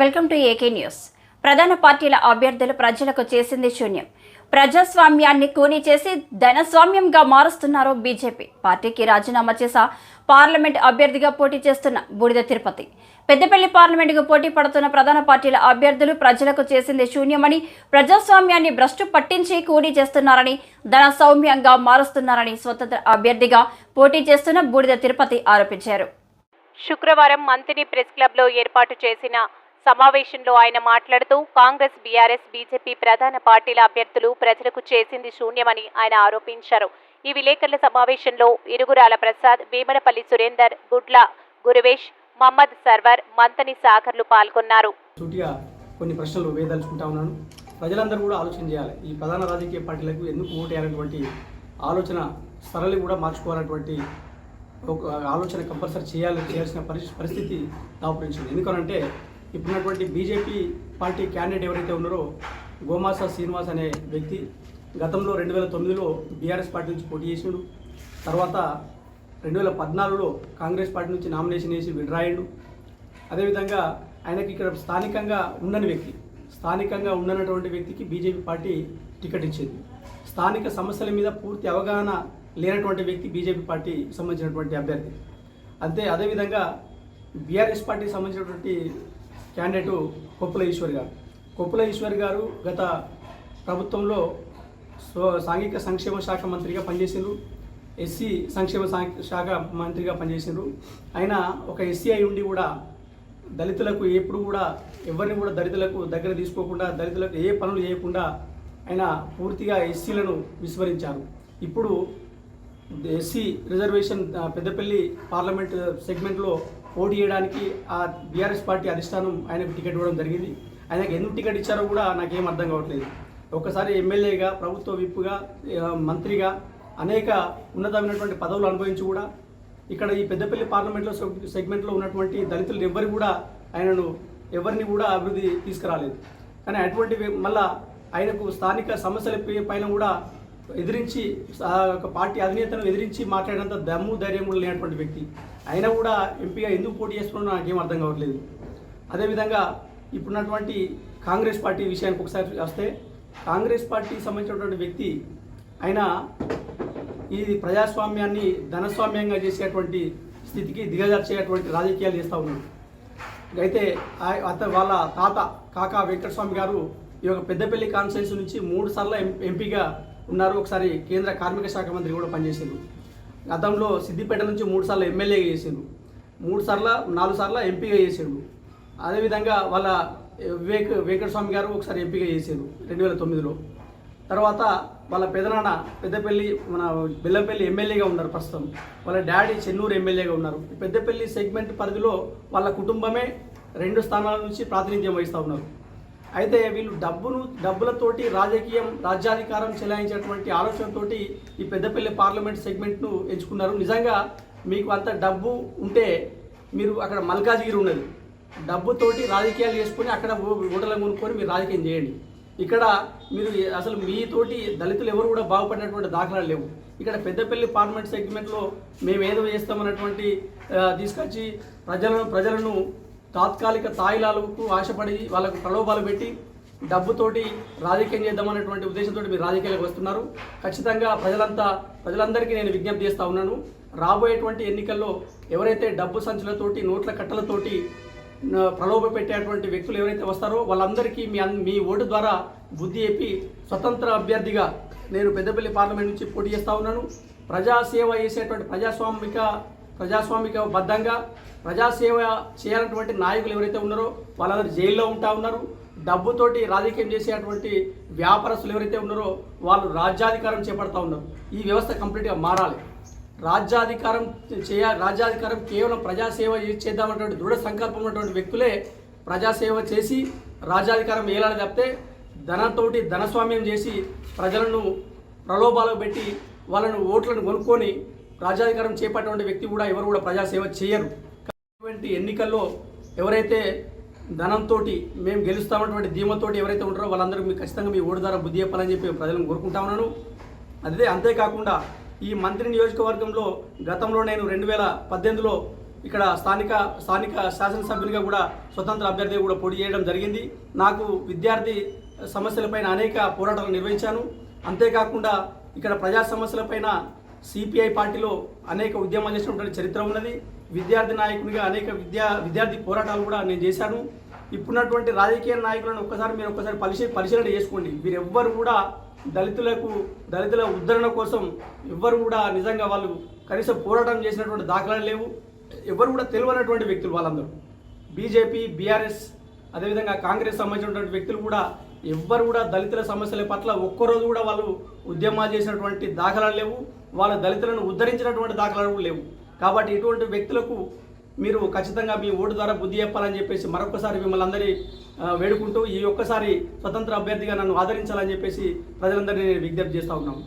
Welcome to AK news. ప్రధాన పార్టీల అభ్యర్థులు ప్రజలకు చేసింది శూన్యం. ప్రజాస్వామ్యాన్ని కూని చేసి ధనస్వామ్యంగా మారుస్తున్నారు బీజేపీ. పార్టీకి రాజీనామా చేసా పార్లమెంట్ అభ్యర్థిగా పోటీ చేస్తున్న బూడిద తిరుపతి. పెద్దపల్లి పార్లమెంటుకు పోటీ పడుతున్న ప్రధాన పార్టీల అభ్యర్థులు ప్రజలకు చేసింది శూన్యమని ప్రజాస్వామ్యాన్ని భ్రష్టు పట్టించి కూనీ చేస్తున్నారని ధన సౌమ్యంగా మారుస్తున్నారని స్వతంత్ర అభ్యర్థిగా పోటీ చేస్తున్న బూడిద తిరుపతి ఆరోపించారు. శుక్రవారం మంత్రి ప్రెస్ క్లబ్లో ఏర్పాటు చేసిన సమావేశంలో ఆయన మాట్లాడుతూ కాంగ్రెస్ బీఆర్ఎస్ బీజేపీ ప్రధాన పార్టీల అభ్యర్థులు ప్రజలకు చేసింది శూన్యమని ఆయన ఆరోపించారు. ఈ విలేకరుల సమావేశంలో ఇరుగురాల ప్రసాద్ వేమనపల్లి సురేందర్ గుడ్ల గురువేష్ మహమ్మద్ సర్వర్ మంతని సాగర్లు పాల్గొన్నారు. కొన్ని ప్రశ్నలు వేయదలుచుకుంటా ఉన్నాను. ప్రజలందరూ కూడా ఆలోచన చేయాలి. ఈ ప్రధాన రాజకీయ పార్టీలకు ఎందుకు ఓటేయాలనేటువంటి ఆలోచన సరళి కూడా మార్చుకోవాలన్నటువంటి ఒక ఆలోచన కంపల్సరీ చేయాలి చేయాల్సిన పరిస్థితి దాపురించింది. ఎందుకనంటే ఇప్పుడున్నటువంటి బీజేపీ పార్టీ క్యాండిడేట్ ఎవరైతే ఉన్నారో గోమాస శ్రీనివాస్ అనే వ్యక్తి గతంలో రెండు వేల తొమ్మిదిలో బీఆర్ఎస్ పార్టీ నుంచి పోటీ చేసాడు. తర్వాత రెండు వేల పద్నాలుగులో కాంగ్రెస్ పార్టీ నుంచి నామినేషన్ వేసి విడ్రాయిండు అదేవిధంగా ఆయనకి ఇక్కడ స్థానికంగా ఉండని వ్యక్తి స్థానికంగా ఉండనటువంటి వ్యక్తికి బీజేపీ పార్టీ టికెట్ ఇచ్చింది. స్థానిక సమస్యల మీద పూర్తి అవగాహన లేనటువంటి వ్యక్తి బీజేపీ పార్టీ సంబంధించినటువంటి అభ్యర్థి. అంతే అదేవిధంగా బీఆర్ఎస్ పార్టీకి సంబంధించినటువంటి క్యాండిడేట్ కొప్పుల ఈశ్వర్ గారు. కొప్పుల ఈశ్వర్ గారు గత ప్రభుత్వంలో సో సాంఘిక సంక్షేమ శాఖ మంత్రిగా పనిచేసిండ్రు. ఎస్సీ సంక్షేమ శాఖ మంత్రిగా పనిచేసిండ్రు. ఆయన ఒక ఎస్సీ అయి ఉండి కూడా దళితులకు ఎప్పుడు కూడా ఎవరిని కూడా దళితులకు దగ్గర తీసుకోకుండా దళితులకు ఏ పనులు చేయకుండా ఆయన పూర్తిగా ఎస్సీలను విస్మరించారు. ఇప్పుడు ఎస్సీ రిజర్వేషన్ పెద్దపల్లి పార్లమెంట్ సెగ్మెంట్లో పోటీ చేయడానికి ఆ బీఆర్ఎస్ పార్టీ అధిష్టానం ఆయనకు టికెట్ ఇవ్వడం జరిగింది. ఆయనకు ఎందుకు టికెట్ ఇచ్చారో కూడా నాకేం అర్థం కావట్లేదు. ఒకసారి ఎమ్మెల్యేగా ప్రభుత్వ విప్పుగా మంత్రిగా అనేక ఉన్నతమైనటువంటి పదవులు అనుభవించి కూడా ఇక్కడ ఈ పెద్దపల్లి పార్లమెంట్లో సెగ్- సెగ్మెంట్లో ఉన్నటువంటి దళితులు ఎవ్వరు కూడా ఆయనను ఎవరిని కూడా అభివృద్ధి తీసుకురాలేదు. కానీ అటువంటి మళ్ళా ఆయనకు స్థానిక సమస్యల పైన కూడా ఎదిరించి ఆ ఒక పార్టీ అధినేతను ఎదిరించి మాట్లాడినంత దమ్ము ధైర్యం కూడా లేనటువంటి వ్యక్తి. అయినా కూడా ఎంపీగా ఎందుకు పోటీ చేస్తున్నాడో నాకేం అర్థం కావట్లేదు. అదేవిధంగా ఇప్పుడున్నటువంటి కాంగ్రెస్ పార్టీ విషయానికి ఒకసారి వస్తే కాంగ్రెస్ పార్టీకి సంబంధించినటువంటి వ్యక్తి ఆయన ఇది ప్రజాస్వామ్యాన్ని ధనస్వామ్యంగా చేసేటువంటి స్థితికి దిగజార్చేటువంటి రాజకీయాలు చేస్తూ ఉన్నాడు. అయితే ఆ- అత వాళ్ళ తాత కాకా వెంకటస్వామి గారు ఈ యొక్క పెద్దపల్లి కాన్స్టిట్యున్సీ నుంచి మూడు సార్లు ఎంపీగా ఉన్నారు. ఒకసారి కేంద్ర కార్మిక శాఖ మంత్రి కూడా పనిచేసిండ్రు గతంలో సిద్దిపేట నుంచి మూడు సార్లు ఎమ్మెల్యేగా చేసిండ్రు మూడు సార్లు నాలుగు సార్లు ఎంపీగా చేసిండ్రు అదేవిధంగా వాళ్ళ వివేక్ వెంకటస్వామి గారు ఒకసారి ఎంపీగా చేసిండ్రు రెండు వేల తొమ్మిదిలో. తర్వాత వాళ్ళ పెదనాన్న పెద్దపల్లి మన బెల్లంపల్లి ఎమ్మెల్యేగా ఉన్నారు ప్రస్తుతం. వాళ్ళ డాడీ చెన్నూరు ఎమ్మెల్యేగా ఉన్నారు. పెద్దపల్లి సెగ్మెంట్ పరిధిలో వాళ్ళ కుటుంబమే రెండు స్థానాల నుంచి ప్రాతినిధ్యం వహిస్తూ ఉన్నారు. అయితే వీళ్ళు డబ్బును డబ్బులతోటి రాజకీయం రాజ్యాధికారం చెలాయించేటువంటి ఆలోచనతోటి ఈ పెద్దపల్లి పార్లమెంట్ సెగ్మెంట్ను ఎంచుకున్నారు. నిజంగా మీకు అంత డబ్బు ఉంటే మీరు అక్కడ మల్కాజిగిరి ఉన్నది. డబ్బుతోటి రాజకీయాలు చేసుకొని అక్కడ ఓ- ఓటర్లను కొనుక్కొని మీరు రాజకీయం చేయండి. ఇక్కడ మీరు అసలు మీతోటి దళితులు ఎవరు కూడా బాగుపడినటువంటి దాఖలాలు లేవు. ఇక్కడ పెద్దపల్లి పార్లమెంట్ సెగ్మెంట్లో మేము ఏదో చేస్తామన్నటువంటి తీసుకొచ్చి ప్రజలను ప్రజలను తాత్కాలిక తాయిలాలకు ఆశపడి వాళ్ళకు ప్రలోభాలు పెట్టి డబ్బుతోటి రాజకీయం చేద్దామనేటువంటి ఉద్దేశంతో మీరు రాజకీయాలకు వస్తున్నారు. ఖచ్చితంగా ప్రజలంతా ప్రజలందరికీ నేను విజ్ఞప్తి చేస్తూ ఉన్నాను. రాబోయేటువంటి ఎన్నికల్లో ఎవరైతే డబ్బు సంచులతోటి నోట్ల కట్టలతోటి ప్రలోభ పెట్టేటువంటి వ్యక్తులు ఎవరైతే వస్తారో వాళ్ళందరికీ మీ మీ ఓటు ద్వారా బుద్ధి చెప్పి స్వతంత్ర అభ్యర్థిగా నేను పెద్దపల్లి పార్లమెంట్ నుంచి పోటీ చేస్తా ఉన్నాను. ప్రజాసేవ చేసేటువంటి ప్రజాస్వామిక ప్రజాస్వామిక బద్ధంగా ప్రజాసేవ చేయాలన్నటువంటి నాయకులు ఎవరైతే ఉన్నారో వాళ్ళందరూ జైల్లో ఉంటా ఉన్నారు. డబ్బుతోటి రాజకీయం చేసేటువంటి వ్యాపారస్తులు ఎవరైతే ఉన్నారో వాళ్ళు రాజ్యాధికారం చేపడతా ఉన్నారు. ఈ వ్యవస్థ కంప్లీట్గా మారాలి. రాజ్యాధికారం చేయ రాజ్యాధికారం కేవలం ప్రజాసేవ చేద్దామన్నటువంటి దృఢ సంకల్పం ఉన్నటువంటి వ్యక్తులే ప్రజాసేవ చేసి రాజ్యాధికారం వేయాలని తప్పితే ధనంతోటి ధనస్వామ్యం చేసి ప్రజలను ప్రలోభాలు పెట్టి వాళ్ళను ఓట్లను కొనుక్కొని రాజ్యాధికారం చేపట్టినటువంటి వ్యక్తి కూడా ఎవరు కూడా ప్రజాసేవ చేయరు. ఇటువంటి ఎన్నికల్లో ఎవరైతే ధనంతో మేము గెలుస్తామన్నటువంటి ధీమతోటి ఎవరైతే ఉంటారో వాళ్ళందరూ మీకు ఖచ్చితంగా మీ ఓటు ద్వారా బుద్ధి చెప్పాలని చెప్పి ప్రజలను కోరుకుంటా ఉన్నాను. అదే అంతేకాకుండా ఈ మంత్రి నియోజకవర్గంలో గతంలో నేను రెండు వేల పద్దెనిమిదిలో ఇక్కడ స్థానిక స్థానిక శాసనసభ్యునిగా కూడా స్వతంత్ర అభ్యర్థిగా కూడా పోటీ చేయడం జరిగింది. నాకు విద్యార్థి సమస్యలపైన అనేక పోరాటాలు నిర్వహించాను. అంతేకాకుండా ఇక్కడ ప్రజా సమస్యలపైన సిపిఐ పార్టీలో అనేక ఉద్యమాలు చేసినటువంటి చరిత్ర ఉన్నది. విద్యార్థి నాయకునిగా అనేక విద్యా విద్యార్థి పోరాటాలు కూడా నేను చేశాను. ఇప్పుడున్నటువంటి రాజకీయ నాయకులను ఒక్కసారి మీరు ఒక్కసారి పరిశీ పరిశీలన చేసుకోండి. వీరెవ్వరు కూడా దళితులకు దళితుల ఉద్ధరణ కోసం ఎవ్వరు కూడా నిజంగా వాళ్ళు కనీసం పోరాటం చేసినటువంటి దాఖలాలు లేవు. ఎవరు కూడా తెలియనటువంటి వ్యక్తులు వాళ్ళందరూ. బీజేపీ బీఆర్ఎస్ అదేవిధంగా కాంగ్రెస్ సంబంధించినటువంటి వ్యక్తులు కూడా ఎవ్వరు కూడా దళితుల సమస్యల పట్ల ఒక్కరోజు కూడా వాళ్ళు ఉద్యమాలు చేసినటువంటి దాఖలాలు లేవు. వాళ్ళ దళితులను ఉద్ధరించినటువంటి దాఖలాలు లేవు. కాబట్టి ఇటువంటి వ్యక్తులకు మీరు ఖచ్చితంగా మీ ఓటు ద్వారా బుద్ధి చెప్పాలని చెప్పేసి మరొకసారి మిమ్మల్ని అందరి వేడుకుంటూ ఈ ఒక్కసారి స్వతంత్ర అభ్యర్థిగా నన్ను ఆదరించాలని చెప్పేసి ప్రజలందరినీ నేను విజ్ఞప్తి చేస్తా ఉన్నాను.